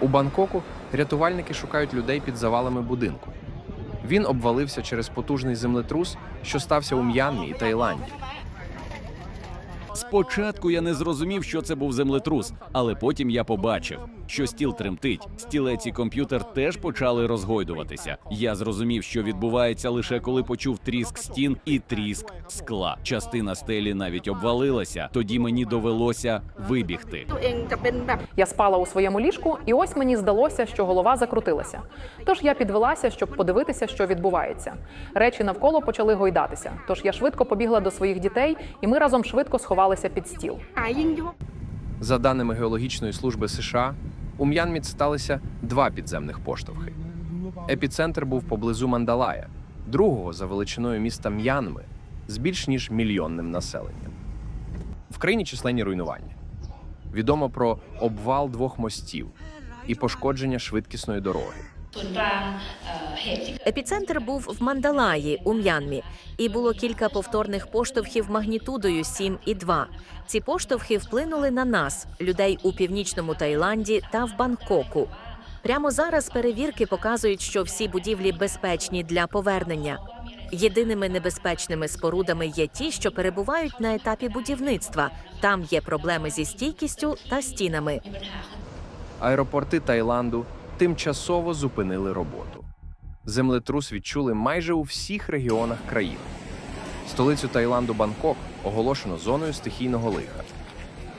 У Бангкоку рятувальники шукають людей під завалами будинку. Він обвалився через потужний землетрус, що стався у М'янмі і Таїланді. Спочатку я не зрозумів, що це був землетрус, але потім я побачив, що стіл тремтить. Стілець і комп'ютер теж почали розгойдуватися. Я зрозумів, що відбувається лише коли почув тріск стін і тріск скла. Частина стелі навіть обвалилася. Тоді мені довелося вибігти. Я спала у своєму ліжку, і ось мені здалося, що голова закрутилася. Тож я підвелася, щоб подивитися, що відбувається. Речі навколо почали гойдатися. Тож я швидко побігла до своїх дітей, і ми разом швидко сховали сховалися під стіл. За даними геологічної служби США, у М'янміт сталися два підземних поштовхи. Епіцентр був поблизу Мандалая, другого за величиною міста М'янми з більш ніж мільйонним населенням. В країні численні руйнування. Відомо про обвал двох мостів і пошкодження швидкісної дороги. Епіцентр був в Мандалаї у М'янмі, і було кілька повторних поштовхів магнітудою 7,2. Ці поштовхи вплинули на нас, людей у північному Таїланді та в Бангкоку. Прямо зараз перевірки показують, що всі будівлі безпечні для повернення. Єдиними небезпечними спорудами є ті, що перебувають на етапі будівництва. Там є проблеми зі стійкістю та стінами. Аеропорти Таїланду тимчасово зупинили роботу. Землетрус відчули майже у всіх регіонах країни. Столицю Таїланду Бангкок оголошено зоною стихійного лиха.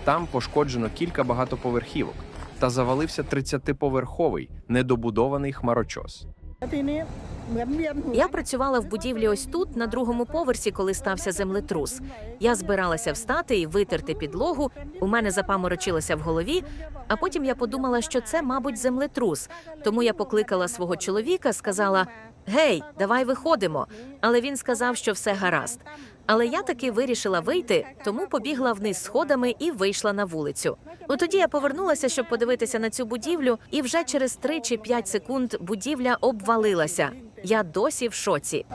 Там пошкоджено кілька багатоповерхівок та завалився 30-поверховий недобудований хмарочос. ทีนี้เหมือนเวียนหัว Я працювала в будівлі ось тут, на другому поверсі, коли стався землетрус. Я збиралася встати і витерти підлогу. У мене запаморочилося в голові. А потім я подумала, що це, мабуть, землетрус. Тому я покликала свого чоловіка, сказала: Гей, давай виходимо. Але він сказав, що все гаразд. Але я таки вирішила вийти, тому побігла вниз сходами і вийшла на вулицю. От тоді я повернулася, щоб подивитися на цю будівлю, і вже через 3 чи 5 секунд будівля обвалилася. Я досі в шоці.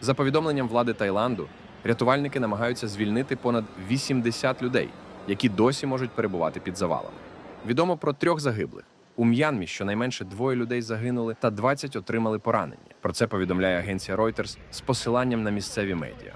За повідомленням влади Таїланду, рятувальники намагаються звільнити понад 80 людей, які досі можуть перебувати під завалами. Відомо про трьох загиблих у м'янмі щонайменше двоє людей загинули та 20 отримали поранення. Про це повідомляє агенція Reuters з посиланням на місцеві медіа.